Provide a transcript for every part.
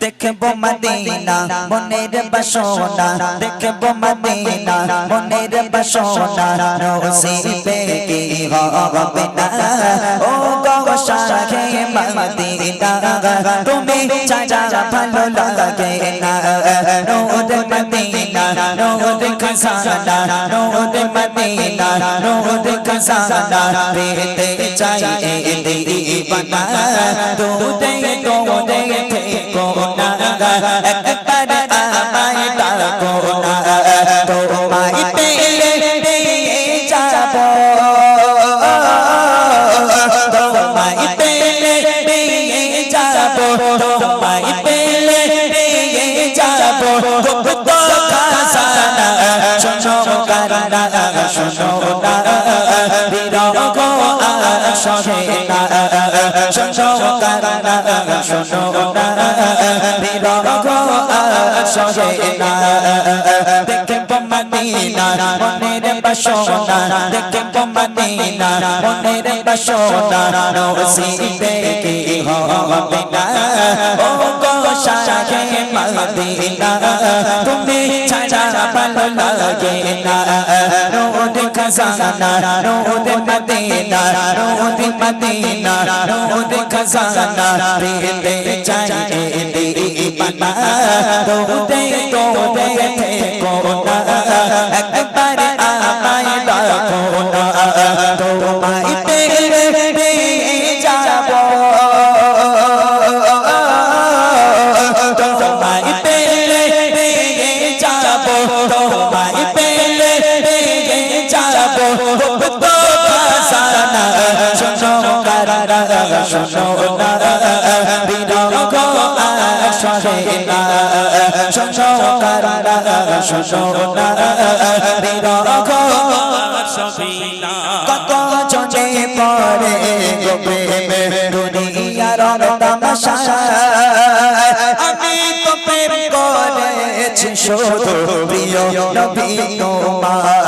দেখব মদিনা মনের বাসনা। দেখব মদিনা মনের বাসনা। নসিবে কি হবে না ও গো শাহে মদিনা তুমি ছাড়া ভালো লাগে না। নূর মদিনা নূর খজানা। নূর মদিনা নূর খজানা। পেতে চাই দিবানা। দুদে কারনা শোনো না বিরহ আসে না শোনো কারনা শোনো না বিরহ আসে না দেখব মদিনা মনের বাসনা দেখব মদিনা মনের বাসনা নসিবে কি হবে না মদিনা তুমি ছাড়া ভালো লাগে না রোদ খজানা রোদ মদিনা রোদ মদিনা রোদ খজানা পেতে চাই দিবানা রোদে রোদে থেকো না একবার আমায় ডাকো না তোমায় পেলে শোনো না বিরহ আসে না শোনো কারারা শোনো না বিরহ কত জনে পড়ে গো প্রেমে দুনিয়ার তামাশা আমি তো প্রেম করেছি শুধু প্রিয় নবী তোমায়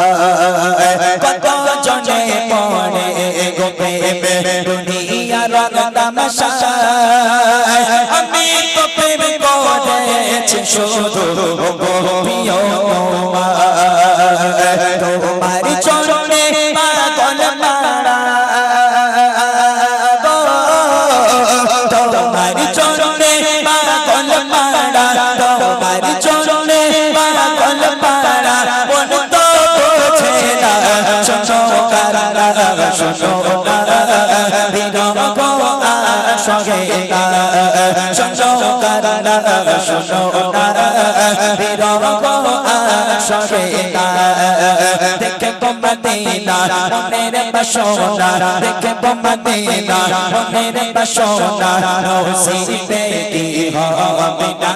সঙ্গে না দেখে মদিনা মনের বাসনা দেখে মদিনা মনের বাসনা নসিবে কি হবে না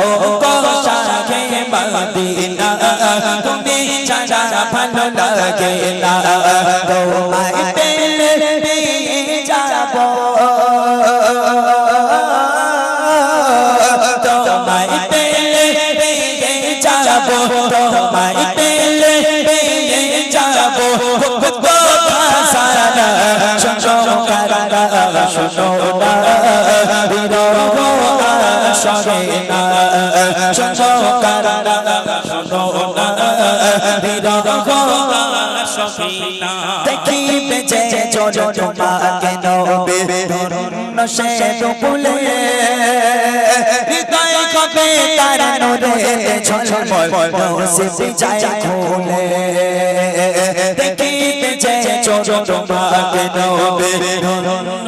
ও শাহে মদিনা তুমি ছাড়া ভালো লাগে না। শোনো না বিরহ আসে না শোনো কারারা শোনো না বিরহ দেখিবে যে জোর তোমাকে নবে। ধরুন সে দুপুলে হৃদয় কবে তার নোরে ঝলমল নসিব যায় খুলে দেখিবে যে জোর তোমাকে নবে ধরুন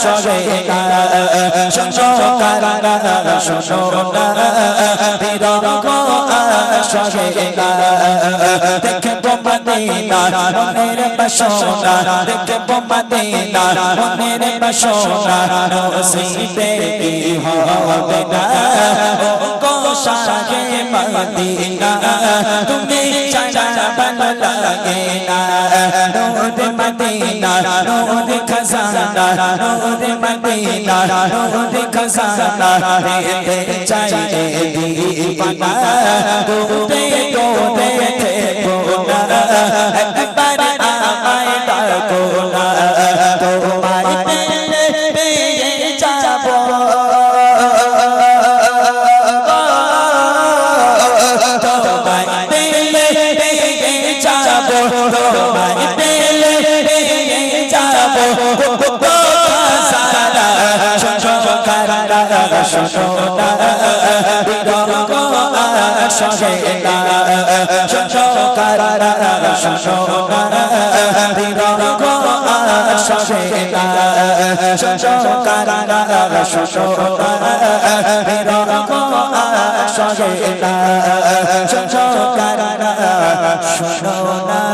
সবে দেখে বোমাদিনা মনের বসোনা দেখে বোমাদিনা মনের বসোনা রসিতে হবে না তুমি চাই ভালো লাগে না নূর মদিনা, নূর খজানা, নূর মদিনা, নূর খজানা, রে চাই দিবানা। দূরে দূরে শোনো না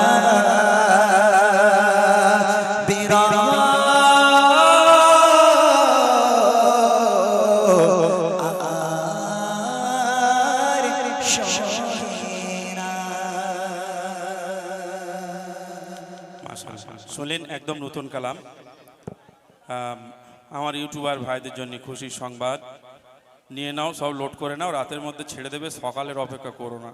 শুনলেন একদম নতুন কালাম। আমার ইউটিউবার ভাইদের জন্য খুশি সংবাদ। নিয়ে নাও, সব লোড করে নাও, রাতের মধ্যে ছেড়ে দেবে, সকালের অপেক্ষা করো না।